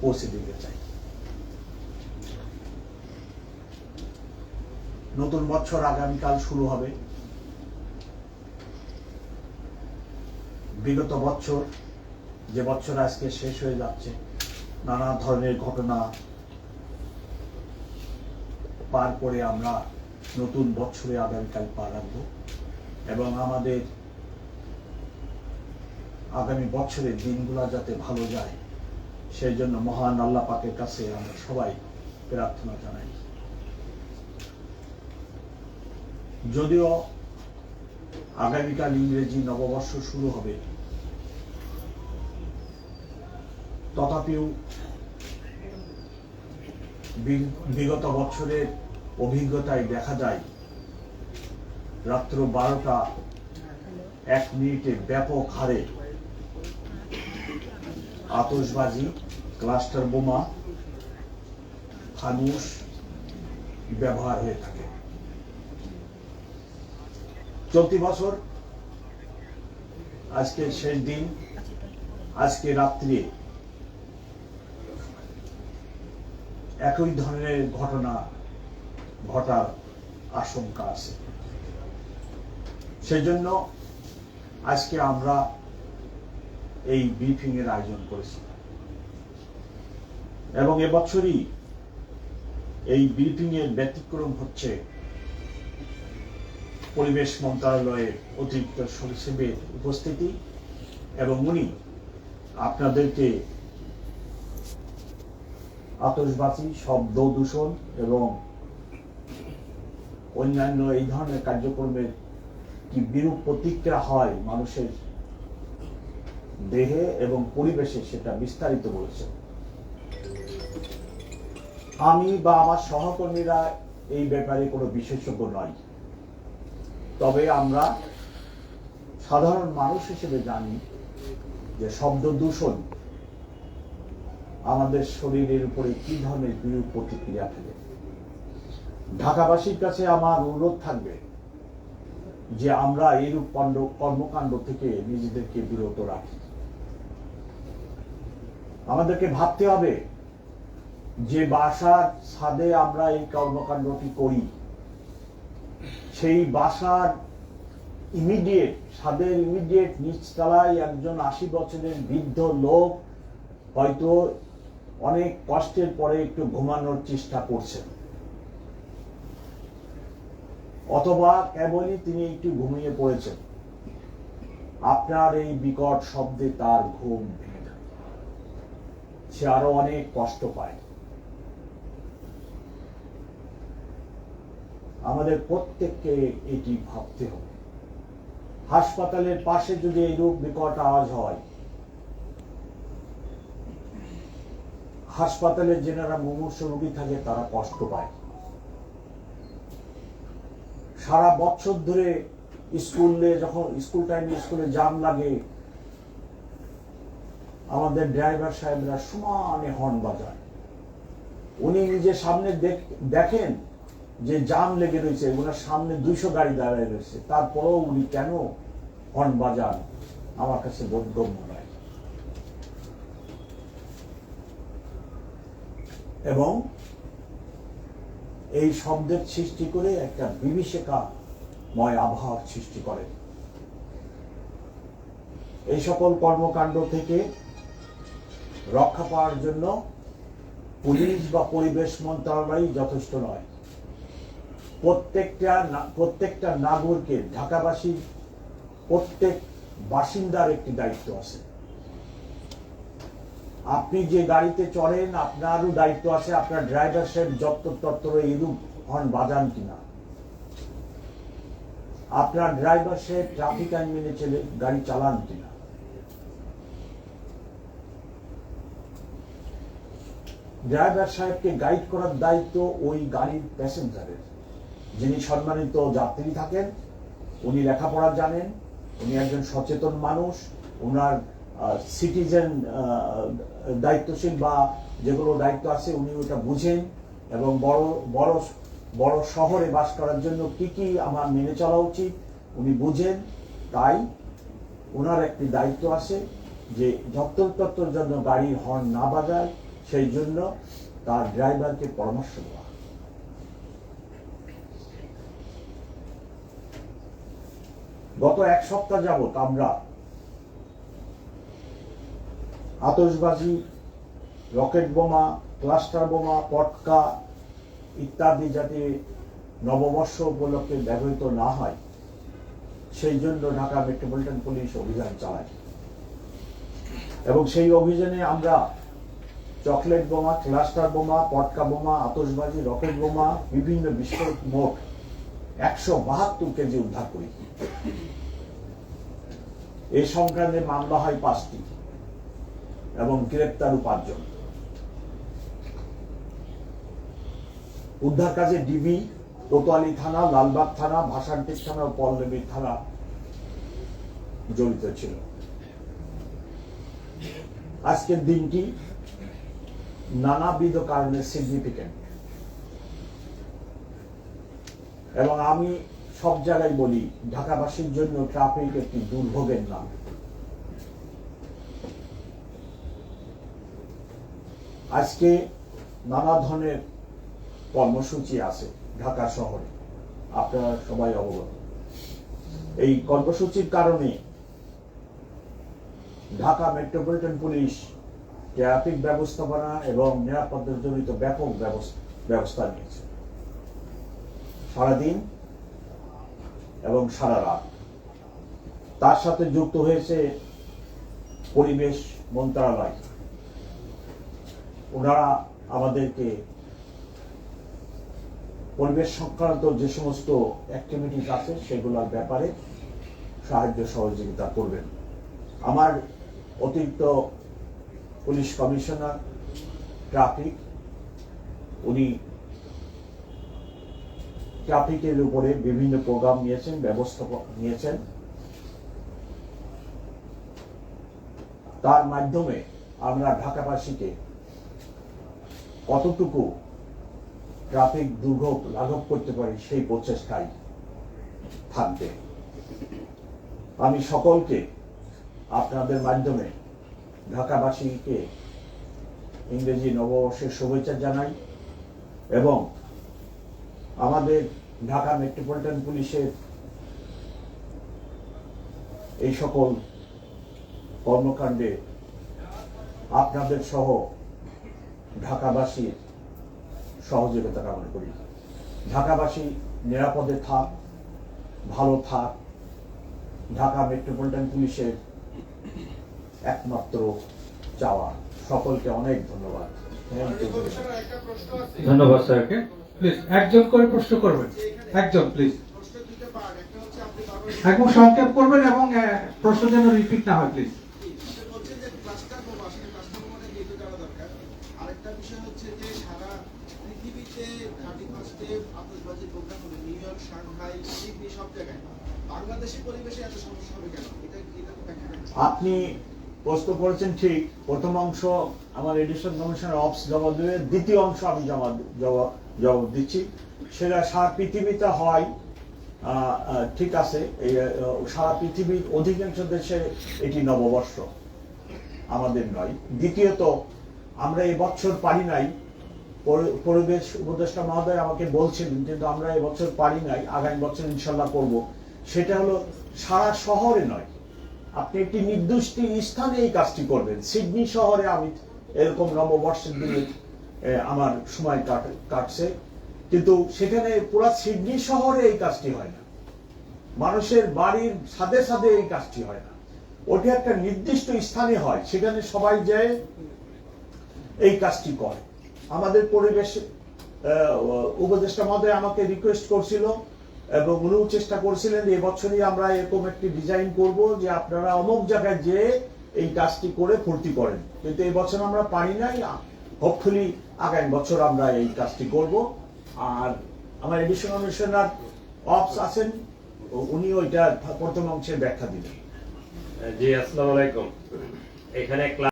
পৌঁছে দিতে চাই। নতুন বছর আগামীকাল শুরু হবে। বিগত বছর, যে বছর আজকে শেষ হয়ে যাচ্ছে, নানা ধরনের ঘটনা পার করে আমরা নতুন বছরে আগামীকাল পা রাখব এবং আমাদের আগামী বছরের দিনগুলো যাতে ভালো যায় সেই জন্য মহান আল্লাহ পাকের কাছে আমরা সবাই প্রার্থনা জানাই। যদিও আগামীকাল ইংরেজি নববর্ষ শুরু হবে, তথাপিও বিগত বছরের অভিজ্ঞতায় দেখা যায়, রাত্র বারোটা এক মিনিটে ব্যাপক হারে আতশবাজি ক্লাস্টার বোমা ফানুস ব্যবহার হয়ে থাকে। চলতি বছর আজকে শেষ দিন, আজকে রাত্রে একই ধরনের ঘটনা ঘটার আশঙ্কা আছে। সেই জন্য আজকে আমরা এই ব্রিফিং এর আয়োজন করেছি। এবং এবছরই এই ব্রিফিং এর ব্যতিক্রম হচ্ছে পরিবেশ মন্ত্রণালয়ের অতিরিক্ত সচিবের উপস্থিতি এবং উনি আপনাদেরকে আতসবাজি শব্দ দূষণ এবং অন্যান্য এই ধরনের কার্যক্রমের কি বিরূপ প্রতিক্রিয়া হয় মানুষের দেহে এবং পরিবেশে সেটা বিস্তারিত বলেছে আমি বা আমার সহকর্মীরা এই ব্যাপারে কোনো বিশেষজ্ঞ নয় তবে আমরা সাধারণ মানুষ হিসেবে জানি যে শব্দ দূষণ আমাদের শরীরের উপরে কি ধরনের বিরূপ প্রতিক্রিয়া ফেলে। ঢাকাবাসীর কাছে আমার অনুরোধ থাকবে যে আমরা এইরূপ কণ্ড- কর্মকাণ্ড থেকে নিজেদেরকে বিরত রাখি। আমাদেরকে ভাবতে হবে যে বাসার ছাদে আমরা এই কর্মকাণ্ডটি করি, সেই বাসার ইমিডিয়েট ছাদের ইমিডিয়েট নিচতলায় একজন আশি বছরের বৃদ্ধ লোক হয়তো অনেক কষ্টের পরে একটু ঘুমানোর চেষ্টা করছেন। অথবা কেবলই তিনি একটু ঘুমিয়ে পড়েছেন। আপনার এই বিকট শব্দে তার ঘুম ভেঙে সে আরও অনেক কষ্ট পায়। আমাদের প্রত্যেককে এটি ভাবতে হবে। হাসপাতালের পাশে যদি এইরূপ বিকট আওয়াজ হয় হাসপাতালে যেনারা মুমূর্ষ রোগী থাকে, তারা কষ্ট পায়। সারা বছর ধরে স্কুলে, যখন স্কুল টাইমে স্কুলে জাম লাগে, আমাদের ড্রাইভার সাহেবরা সমানে হর্ন বাজায়। উনি নিজে সামনে দেখ- দেখেন যে জাম লেগে রয়েছে, ওনার সামনে দুইশো গাড়ি দাঁড়ায় রয়েছে। তারপরেও উনি কেন হর্ন বাজান আমার কাছে বোধগম্য নয় এবং এই শব্দের সৃষ্টি করে একটা বিভীষিকাময় আবহাওয়ার সৃষ্টি করে। এই সকল কর্মকাণ্ড থেকে রক্ষা পাওয়ার জন্য পুলিশ বা পরিবেশ মন্ত্রণালয় যথেষ্ট নয়। প্রত্যেকটা প্রত্যেকটা নাগরিকের ঢাকাবাসীর প্রত্যেক বাসিন্দার একটি দায়িত্ব আছে। আপনি যে গাড়িতে চড়েন, আপনারও দায়িত্ব আছে, আপনার ড্রাইভার সাহেব যত্তর তত্তর এরূপ হর্ন বাজান কিনা। আপনার ড্রাইভার সাহেব ট্রাফিক আইন মেনে চলে, গাড়ি চালান কিনা। ড্রাইভার সাহেবকে গাইড করার দায়িত্ব ওই গাড়ির প্যাসেঞ্জারের যিনি সম্মানিত যাত্রী থাকেন, উনি লেখাপড়া জানেন, উনি একজন সচেতন মানুষ ওনার সিটিজেন দায়িত্বশীল বা যেগুলো দায়িত্ব আছে উনি ওটা বুঝেন এবং বড় বড় বড় শহরে বাস করার জন্য কি কি আমার মেনে চলা উচিত, উনি বুঝেন। তাই ওনার একটি দায়িত্ব আছে যে যত্তর জন্য গাড়ির হর্ন না বাজায়, সেই জন্য তার ড্রাইভারকে পরামর্শ দেওয়া। গত এক সপ্তাহ যাবত আমরা আতশবাজি, রকেট বোমা, ক্লাস্টার বোমা, পটকা ইত্যাদি যাতে নববর্ষ উপলক্ষে ব্যবহৃত না হয়, সেই জন্য ঢাকা মেট্রোপলিটন পুলিশ অভিযান চালায়। এবং সেই অভিযানে আমরা চকলেট বোমা, ক্লাস্টার বোমা, পটকা বোমা, আতশবাজি, রকেট বোমা, বিভিন্ন বিস্ফোরক মোট একশো বাহাত্তর কেজি উদ্ধার করি এই সংক্রান্তে মামলা হয় পাঁচটি এবং গ্রেপ্তার পাঁচজন উদ্ধার কাজে ডিবি, কোতোয়ালি থানা, লালবাগ থানা ভাসানটেক থানা ও পল্লবী থানা জড়িত ছিল। আজকের দিনটি নানাবিধ কারণে সিগনিফিক্যান্ট এবং আমি সব জায়গায় বলি, ঢাকাবাসীর জন্য ট্রাফিক একটি দুর্ভোগের নাম। আজকে নানা ধরনের কর্মসূচি আছে ঢাকা শহরে। আপনারা সবাই অবগত। এই কর্মসূচির কারণে ঢাকা মেট্রোপলিটন পুলিশ ট্রাফিক ব্যবস্থাপনা এবং নিরাপত্তা জনিত ব্যাপক ব্যবস- ব্যবস্থা নিয়েছে। সারাদিন এবং সারা রাত। তার সাথে যুক্ত হয়েছে পরিবেশ মন্ত্রণালয়। ওনারা আমাদেরকে পরিবেশ সংক্রান্ত যে সমস্ত অ্যাক্টিভিটিস আছে সেগুলোর ব্যাপারে সাহায্য সহযোগিতা করবেন। আমার অতিরিক্ত পুলিশ কমিশনার, ট্রাফিক, উনি ট্রাফিকের উপরে বিভিন্ন প্রোগ্রাম নিয়েছেন ব্যবস্থা নিয়েছেন। তার মাধ্যমে আমরা ঢাকাবাসীকে কতটুকু ট্রাফিক দুর্ভোগ লাঘব করতে পারি সেই প্রচেষ্টাই থাকবে। আমি সকলকে আপনাদের মাধ্যমে ঢাকাবাসীকে ইংরেজি নববর্ষের শুভেচ্ছা জানাই এবং আমাদের ঢাকা মেট্রোপলিটন পুলিশের এই সকল কর্মকাণ্ডে আপনাদের সহ ঢাকাবাসীর সহযোগিতা কামনা করি। ঢাকাবাসী নিরাপদে থাক, ভালো থাক। ঢাকা মেট্রোপলিটন পুলিশের একমাত্র চাওয়া। সকলকে অনেক ধন্যবাদ। ধন্যবাদ, স্যারকে। প্লিজ, একজন করে প্রশ্ন করবেন। একজন, প্লিজ। একদম সংক্ষেপ করবেন এবং প্রশ্ন যেন রিপিট না হয়, প্লিজ। আপনি প্রশ্ন করেছেন, ঠিক। প্রথম অংশ আমার এডিশন কমিশনের অফিস জমা দেবে, দ্বিতীয় অংশ আমি জমা জবাব জবাব দিচ্ছি। সেটা সারা পৃথিবীতে হয় ঠিক আছে সারা পৃথিবীর অধিকাংশ দেশে এটি নববর্ষ, আমাদের নয়। দ্বিতীয়ত, আমরা এবছর পারি নাই, পরি- পরিবেশ উপদেষ্টা মহোদয় আমাকে বলছিলেন, কিন্তু আমরা এবছর পারি নাই, আগামী বছর ইনশাল্লাহ করব। সেটা হলো সারা শহরে নয় আপনি একটি নির্দিষ্ট স্থানে এই কাজটি করবেন। সিডনি শহরে আমি এরকম নববর্ষের দিনে আমার সময় কাট- কাটছে। কিন্তু সেখানে পুরা সিডনি শহরে এই কাজটি হয় না। মানুষের বাড়ির সাথে সাথে এই কাজটি হয় না। ওটি একটা নির্দিষ্ট স্থানে হয়, সেখানে সবাই যায়, এই কাজটি করে। আমাদের পরিবেশ উপদেষ্টা মহোদয় আমাকে রিকোয়েস্ট করছিল এবং উনিও চেষ্টা করছিলেন যে এবছরই আমরা এরকম একটি ডিজাইন করব যে আপনারা অমুক জায়গায় যে এই কাজটি করে ফুর্তি করেন। কিন্তু এই বছর আমরা পারি নাই। হোপফুলি আগামী বছর আমরা এই কাজটি করব। আর আমার এডিশন কমিশনার অফস আছেন উনি ওইটা প্রথম অংশের ব্যাখ্যা দিলেন জি, আসসালামু আলাইকুম। এখানে